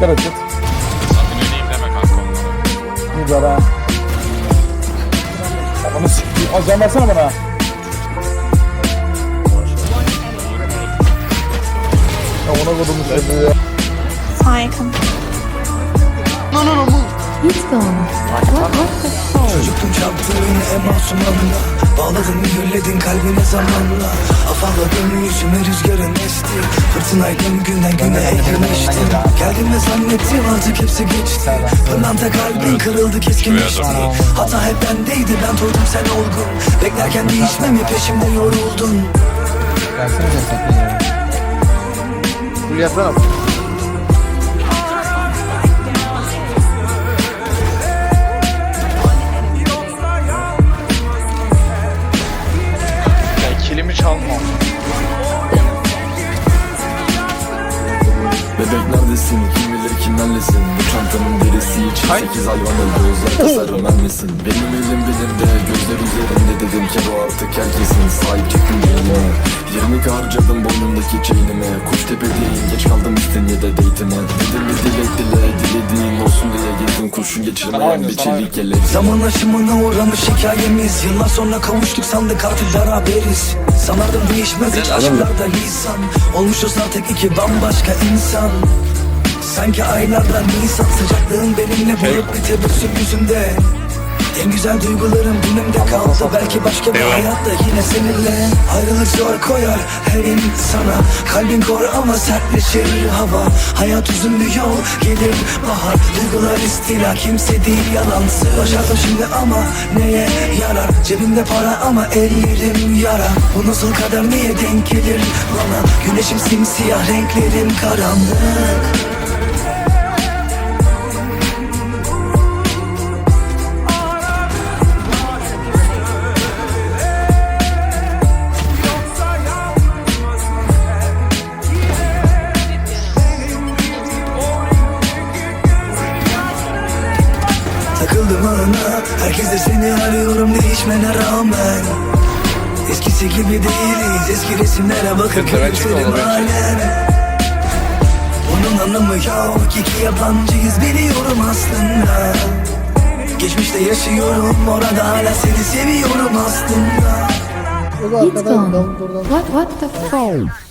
Çıkar açık. Sakın öleyim deme kanka onlara. Bir daha. Ananı sikeyim. Az can versene bana. Ya ona kodum seni ya. Sağa yakın. He's gone. Çocuktun çarptığın en masum anına Bağladın mühürledin kalbine zamanla Afalladım yüzüme rüzgarın esti Fırtınaydım günden güne eğlenmiştim Geldim ve zannettim artık hepsi geçti. Pırlanta kalbin kırıldı keskinleşti Hata hep bendeydi ben toydum sen olgun. Beklerken değişmemi peşimde yoruldun? Ya kilimi çalma. Bebek neredesin? Kim kimlerlesin? Bu çantanın derisi için sekiz hayvan öldü. Özel tasarım vermesin Benim elim bilimde Gözler üzerinde dedim ki bu artık herkesin Sahip çıktım yerine. 20 harcadım boynumdaki chainime Kuş tepedeyim geç kaldım İstinye'de date'ime. Dedim bir dilek dile Dilediğin olsun diye gezdim Kurşun geçirmeyen bir çelik yelek Zaman aşımına uğramış hikayemiz. Yıllar sonra kavuştuk sandık artık beraberiz. Sanardım değişmez hiç aşklarda lisan. Olmuşuz artık iki bambaşka insan Sanki aylardan nisan Sıcaklığın benimle bulut bir tebessüm yüzümde. En güzel duygularım günümde kaldı Belki başka bir hayatta yine seninle. Ayrılık zor koyar her insana. Kalbin kor ama sertleşir hava. Hayat uzun bir yol gelir bahar. Duygular istila kimse değil yalansız Başardım şimdi ama neye yarar? Cebimde para ama ellerim yara. Bu nasıl kader niye denk gelir bana? Güneşim simsiyah renklerim karanlık Takıldım ağına Herkes de seni arıyorum değişmene rağmen. Eskisi gibi değiliz Eski resimlere bakıp gülümserim halen. Bunun anlamı yok iki yabancıyız biliyorum aslında. Geçmişte yaşıyorum orada hala seni seviyorum aslında. He's gone. What, what the fuck?